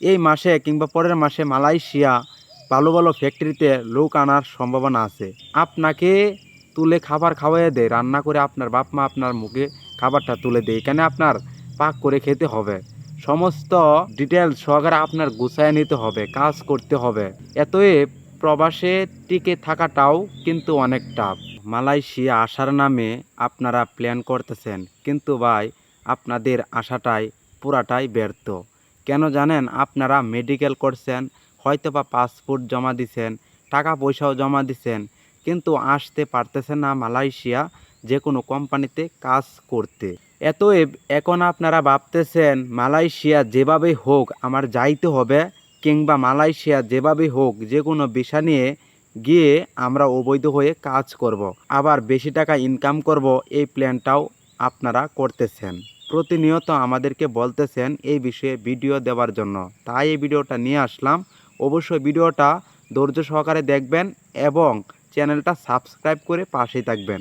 এই মাসে কিংবা পরের মাসে মালয়েশিয়া ভালো ভালো ফ্যাক্টরিতে লোক আনার সম্ভাবনা আছে। আপনাকে তুলে খাবার খাওয়াইয়ে দেয়, রান্না করে আপনার বাপ মা আপনার মুখে খাবারটা তুলে দেয়। এখানে আপনার পাক করে খেতে হবে। সমস্ত ডিটেলস সহকারে আপনার গুছায় নিতে হবে, কাজ করতে হবে। এতএ প্রবাসে টিকে থাকাটাও কিন্তু অনেক টাফ। মালয়েশিয়া আসার নামে আপনারা প্ল্যান করতেছেন। কিন্তু ভাই, আপনাদের আশাটাই পুরাটাই ব্যর্থ। কেন জানেন? আপনারা মেডিকেল করছেন হয়তো বা পাসপোর্ট জমা দিছেন, টাকা পয়সাও জমা দিছেন, কিন্তু আসতে পারতেছেন না মালয়েশিয়া যে কোনো কোম্পানিতে কাজ করতে। এতএব এখন আপনারা ভাবতেছেন, মালয়েশিয়া যেভাবেই হোক আমার যাইতে হবে, কিংবা মালয়েশিয়া যেভাবে হোক যে কোনো বিষা নিয়ে গিয়ে আমরা অবৈধ হয়ে কাজ করব। আবার বেশি টাকা ইনকাম করব, এই প্ল্যানটাও আপনারা করতেছেন। প্রতিনিয়ত আমাদেরকে বলতেছেন এই বিষয়ে ভিডিও দেওয়ার জন্য। তাই এই ভিডিওটা নিয়ে আসলাম। অবশ্যই ভিডিওটা ধৈর্য সহকারে দেখবেন এবং চ্যানেলটা সাবস্ক্রাইব করে পাশেই থাকবেন।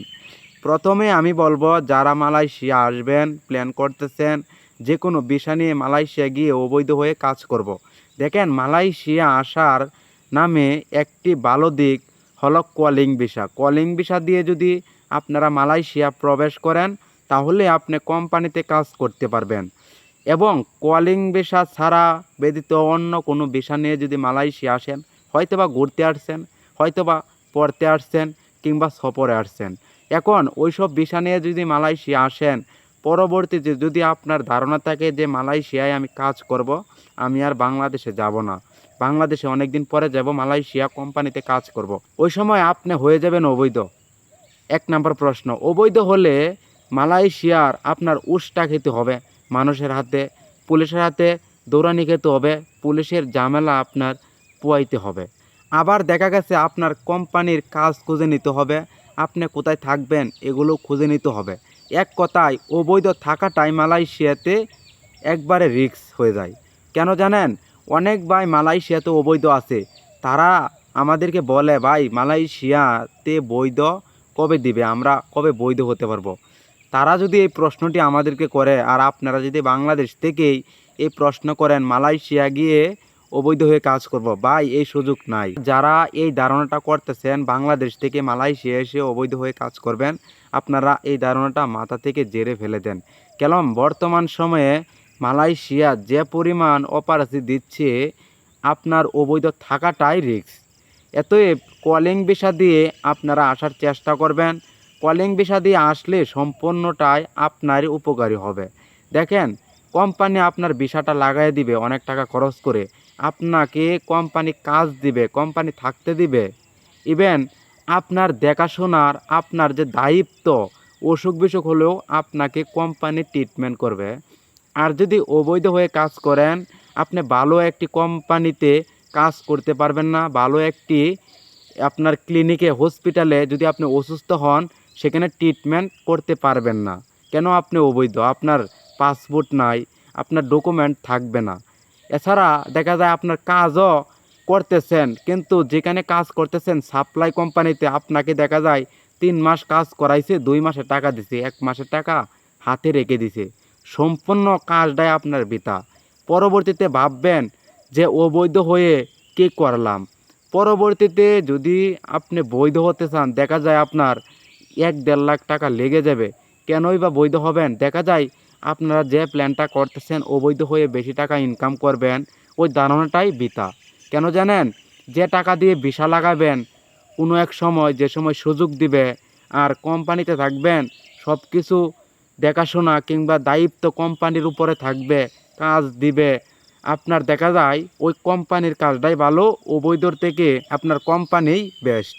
প্রথমে আমি বলব, যারা মালয়েশিয়া আসবেন প্ল্যান করতেছেন যে কোনো বিষা নিয়ে মালয়েশিয়া গিয়ে অবৈধ হয়ে কাজ করব। দেখেন, মালয়েশিয়া আসার নামে একটি ভালো দিক হলো কলিং ভিসা। কলিং ভিসা দিয়ে যদি আপনারা মালয়েশিয়া প্রবেশ করেন তাহলে আপনি কোম্পানিতে কাজ করতে পারবেন। এবং কলিং ভিসা ছাড়া ব্যতীত অন্য কোনো ভিসা নিয়ে যদি মালয়েশিয়া আসেন, হয়তোবা ঘুরতে আসছেন, হয়তোবা পড়তে আসছেন কিংবা সফরে আসছেন। এখন ওইসব ভিসা নিয়ে যদি মালয়েশিয়া আসেন পরবর্তীতে যদি আপনার ধারণা থাকে যে মালয়েশিয়ায় আমি কাজ করব, আমি আর বাংলাদেশে যাব না। বাংলাদেশে অনেক দিন পরে যাব, মালয়েশিয়া কোম্পানিতে কাজ করব। ওই সময় আপনি হয়ে যাবেন অবৈধ। এক নম্বর প্রশ্ন, অবৈধ হলে মালয়েশিয়ার আপনার উষ্টা খেতে হবে, মানুষের হাতে, পুলিশের হাতে দৌড়ানি খেতে হবে, পুলিশের ঝামেলা আপনার পোয়াইতে হবে। আবার দেখা গেছে আপনার কোম্পানির কাজ খুঁজে নিতে হবে, আপনি কোথায় থাকবেন এগুলো খুঁজে নিতে হবে। এক কথায়, অবৈধ থাকাটাই মালয়েশিয়াতে একবারে রিস্ক হয়ে যায়। কেন জানেন? অনেক ভাই মালয়েশিয়াতে অবৈধ আছে। তারা আমাদেরকে বলে, ভাই, মালয়েশিয়াতে বৈধ কবে দিবে? আমরা কবে বৈধ হতে পারব? তারা যদি এই প্রশ্নটি আমাদেরকে করে আর আপনারা যদি বাংলাদেশ থেকেই এই প্রশ্ন করেন, মালয়েশিয়া গিয়ে অবৈধ হয়ে কাজ করব, ভাই, এই সুযোগ নাই। যারা এই ধারণাটা করতেছেন, বাংলাদেশ থেকে মালয়েশিয়া এসে অবৈধ হয়ে কাজ করবেন, আপনারা এই ধারণাটা মাথা থেকে জেরে ফেলে দেন। কেন বর্তমান সময়ে মালয়েশিয়া যে পরিমাণ অপারেসি দিচ্ছে, আপনার অবৈধ থাকাটাই রিস্ক এতএব, কলিং ভিসা দিয়ে আপনারা আসার চেষ্টা করবেন কলিং ভিসা দিয়ে আসলে সম্পূর্ণটাই আপনার উপকারী হবে। দেখেন, কোম্পানি আপনার ভিসাটা লাগাই দিবে, অনেক টাকা খরচ করে। আপনাকে কোম্পানি কাজ দিবে, কোম্পানি থাকতে দিবে। ইভেন আপনার দেখাশোনার, আপনার যে দায়িত্ব, অসুখ বিসুখ হলেও আপনাকে কোম্পানি ট্রিটমেন্ট করবে। আর যদি অবৈধ হয়ে কাজ করেন, আপনি ভালো একটি কোম্পানিতে কাজ করতে পারবেন না। ভালো একটি আপনার ক্লিনিকে হসপিটালে যদি আপনি অসুস্থ হন সেখানে ট্রিটমেন্ট করতে পারবেন না। কেন আপনি অবৈধ? আপনার পাসপোর্ট নাই, আপনার ডকুমেন্ট থাকবে না। এছাড়া দেখা যায় আপনার কাজও করতেছেন, কিন্তু যেখানে কাজ করতেছেন সাপ্লাই কোম্পানিতে আপনাকে দেখা যায় তিন মাস কাজ করাইছে, দুই মাসে টাকা দিছে, এক মাসের টাকা হাতে রেখে দিছে। সম্পূর্ণ কাজটাই আপনার বিতা পরবর্তীতে ভাববেন যে অবৈধ হয়ে কি করলাম? পরবর্তীতে যদি আপনি বৈধ হতে চান, দেখা যায় আপনার এক দেড় লাখ টাকা লেগে যাবে। কেনই বা বৈধ হবেন? দেখা যায়, আপনারা যে প্ল্যানটা করতেছেন অবৈধ হয়ে বেশি টাকা ইনকাম করবেন। ওই ধারণাটাই বিতা কেন জানেন? যে টাকা দিয়ে ভিসা লাগাবেন, কোনো এক সময়, যে সময় সুযোগ দিবে, আর কোম্পানিতে থাকবেন সব কিছু দেখাশোনা কিংবা দায়িত্ব কোম্পানির উপরে থাকবে, কাজ দিবে। আপনার দেখা যায়, ওই কোম্পানির কাজটাই ভালো অবৈধর থেকে আপনার কোম্পানিই বেস্ট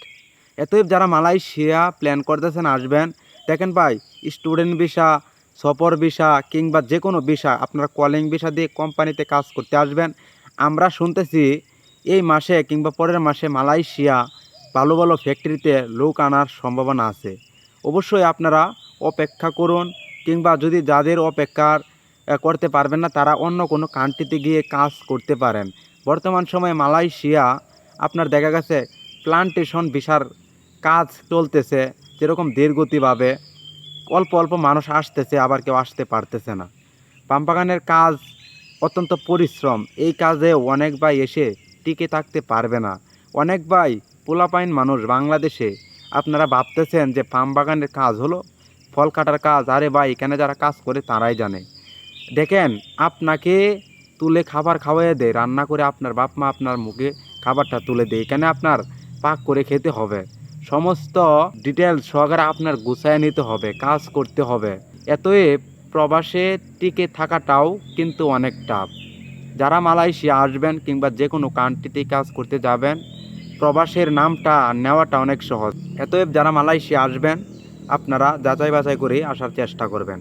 এতএব যারা মালয়েশিয়া প্ল্যান করতেছেন আসবেন, দেখেন ভাই স্টুডেন্ট ভিসা সফর ভিসা কিংবা যে কোনো ভিসা আপনারা কলিং ভিসা দিয়ে কোম্পানিতে কাজ করতে আসবেন। আমরা শুনতেছি এই মাসে কিংবা পরের মাসে মালয়েশিয়া ভালো ভালো ফ্যাক্টরিতে লোক আনার সম্ভাবনা আছে। অবশ্যই আপনারা অপেক্ষা করুন কিংবা যদি যাদের অপেক্ষার করতে পারবেন না, তারা অন্য কোনো কান্ট্রিতে গিয়ে কাজ করতে পারেন। বর্তমান সময়ে মালয়েশিয়া, আপনার দেখা গেছে প্লান্টেশন ভিসার কাজ চলতেছে, যেরকম ধীরগতিভাবে, অল্প অল্প মানুষ আসতেছে, আবার কেউ আসতে পারতেছে না। পাম বাগানের কাজ অত্যন্ত পরিশ্রম, এই কাজে অনেক ভাই এসে টিকে থাকতে পারবে না। অনেক ভাই পোলাপাইন মানুষ বাংলাদেশে, আপনারা ভাবতেছেন যে পাম বাগানের কাজ হলো ফল কাটার কাজ, আরে ভাই, এখানে যারা কাজ করে তারাই জানে। দেখেন, আপনাকে তুলে খাবার খাওয়াইয়ে দেয়, রান্না করে আপনার বাপ মা আপনার মুখে খাবারটা তুলে দেয়, এখানে আপনার পাক করে খেতে হবে। সমস্ত ডিটেলস সহকারে আপনার গুছায় নিতে হবে, কাজ করতে হবে। এতএব প্রবাসে টিকে থাকাটাও কিন্তু অনেক টাফ। যারা মালয়েশিয়া আসবেন কিংবা যে কোনো কান্ট্রিতে কাজ করতে যাবেন, প্রবাসের নামটা নেওয়াটা অনেক সহজ। এতএব যারা মালয়েশিয়া আসবেন, আপনারা যাচাই বাছাই করে আসার চেষ্টা করবেন।